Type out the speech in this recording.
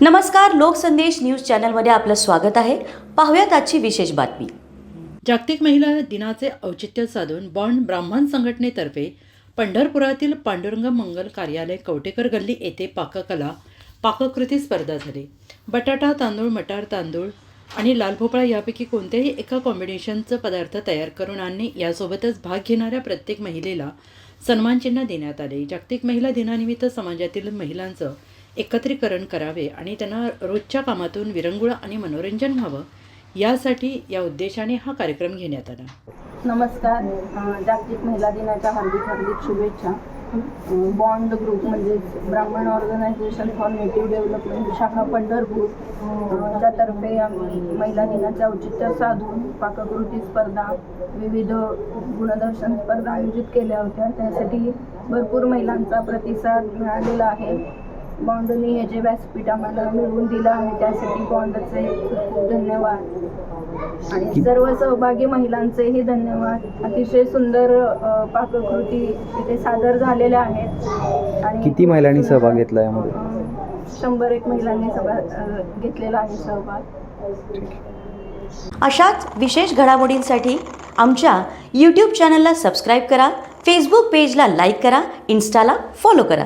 नमस्कार लोकसंदेश न्यूज चॅनलमध्ये आपलं स्वागत आहे. पाहूयात आजची विशेष बातमी. जागतिक महिला दिनाचे औचित्य साधून बॉन्ड ब्राह्मण संघटनेतर्फे पंढरपुरातील पांडुरंग मंगल कार्यालय कवटेकर गल्ली येथे पाककला पाककृती स्पर्धा झाली. बटाटा तांदूळ मटार तांदूळ आणि लाल भोपळा यापैकी कोणत्याही एका कॉम्बिनेशनचं पदार्थ तयार करून आणणे यासोबतच भाग घेणाऱ्या प्रत्येक महिलेला सन्मानचिन्ह देण्यात आले. जागतिक महिला दिनानिमित्त समाजातील महिलांचं एकत्रीकरण करावे आणि त्यांना रोजच्या कामातून विरंगुळा आणि मनोरंजन व्हावं यासाठी या उद्देशाने हा कार्यक्रम घेण्यात आला. नमस्कार. जागतिक महिला दिनाच्या हार्दिक हार्दिक शुभेच्छा. बॉन्ड ग्रुप म्हणजे ब्राह्मण ऑर्गनायझेशन फॉर नेटिव्ह डेव्हलपमेंट शाखा पंढरपूर त्यातर्फे आम्ही महिला दिनाचे औचित्य साधून पाककृती स्पर्धा विविध गुणदर्शन स्पर्धा आयोजित केल्या होत्या. त्यासाठी भरपूर महिलांचा प्रतिसाद मिळालेला आहे. बॉन्डनी हे जे व्यासपीठ आम्हाला मिळवून दिलं आहे त्यासाठी बॉन्डचे खूप खूप धन्यवाद. आणि सर्व सहभागी महिलांचेही धन्यवाद. अतिशय सुंदर पाककृती तिथे सादर झालेल्या आहेत. आणि किती महिलांनी सहभाग घेतला यामध्ये? शंभर एक महिलांनी सहभाग घेतलेला आहे सहभाग. अशाच विशेष घडामोडींसाठी आमच्या यूट्यूब चॅनलला सबस्क्राईब करा फेसबुक पेजला लाईक करा इन्स्टाला फॉलो करा.